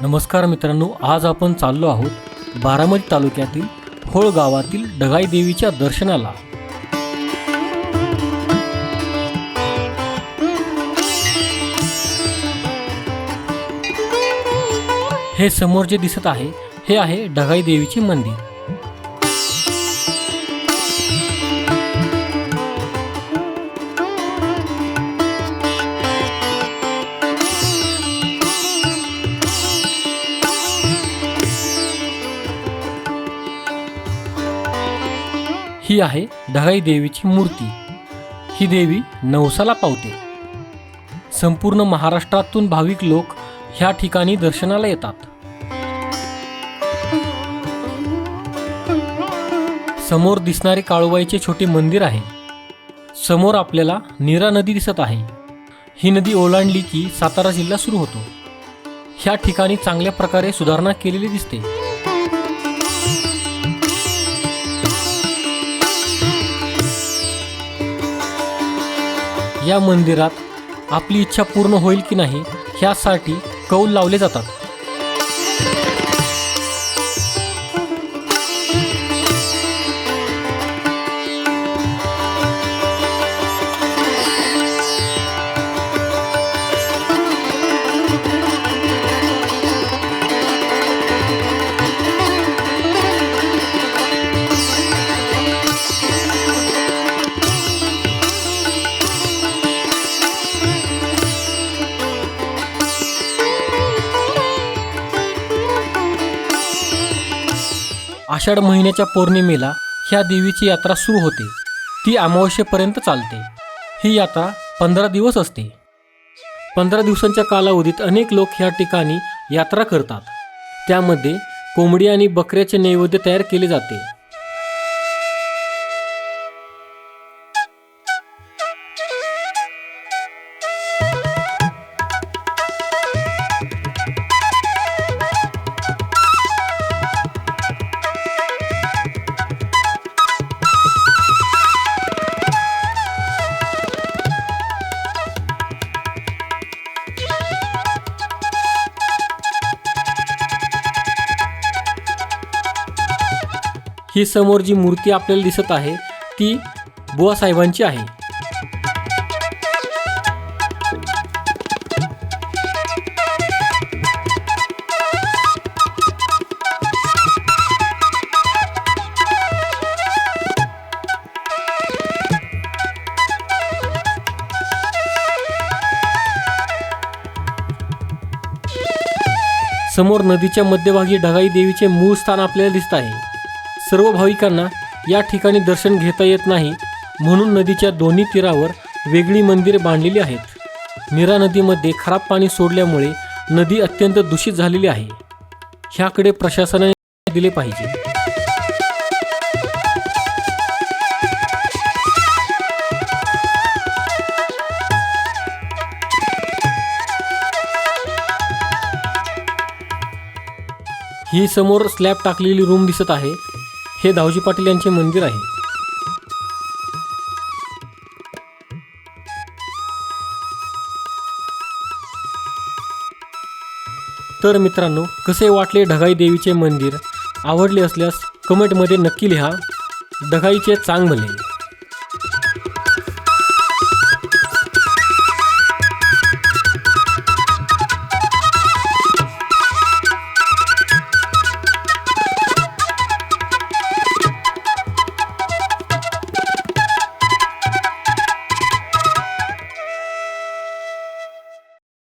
नमस्कार मित्रांनो आज आपण चाललो आहोत बारामती तालुक्यातील होळ गावातील ढगाई देवीच्या दर्शनाला. हे समोर जे दिसत आहे हे आहे ढगाई देवीचे मंदिर. ही आहे ढगाई देवीची मूर्ती. ही देवी नवसाला पावते. संपूर्ण महाराष्ट्रातून भाविक लोक ह्या ठिकाणी दर्शनाला येतात. समोर दिसणारे काळुबाईचे छोटे मंदिर आहे. समोर आपल्याला नीरा नदी दिसत आहे. ही नदी ओलांडली की सातारा जिल्हा सुरू होतो. ह्या ठिकाणी चांगल्या प्रकारे सुधारणा केलेली दिसते. या मंदिरात आपली इच्छा पूर्ण होईल की नाही ह्यासाठी कौल लावले जातात. आषाढ महिन्याच्या पौर्णिमेला ह्या देवीची यात्रा सुरू होते. ती अमावस्येपर्यंत चालते. ही यात्रा पंधरा दिवस असते. पंधरा दिवसांच्या कालावधीत अनेक लोक ह्या ठिकाणी यात्रा करतात. त्यामध्ये कोंबडी आणि बकऱ्याचे नैवेद्य तयार केले जाते. ही समोर जी मूर्ती आपल्याला दिसत आहे ती बुवा साहेबांची आहे. समोर नदीच्या मध्यभागी ढगाई देवीचे मूळ स्थान आपल्याला दिसत आहे. सर्व भाविकांना या ठिकाणी दर्शन घेता येत नाही म्हणून नदीच्या दोन्ही तीरावर वेगळी मंदिरे बांधलेली आहेत. नीरा नदीमध्ये खराब पाणी सोडल्यामुळे नदी अत्यंत दूषित झालेली आहे. ह्याकडे प्रशासनाने दिले पाहिजे. ही समोर स्लॅब टाकलेली रूम दिसत आहे. हे दावजी पाटील यांचे मंदिर आहे. तर मित्रांनो कसे वाटले ढगाई देवीचे मंदिर? आवडले असल्यास कमेंटमध्ये नक्की लिहा. ढगाईचे चांग भले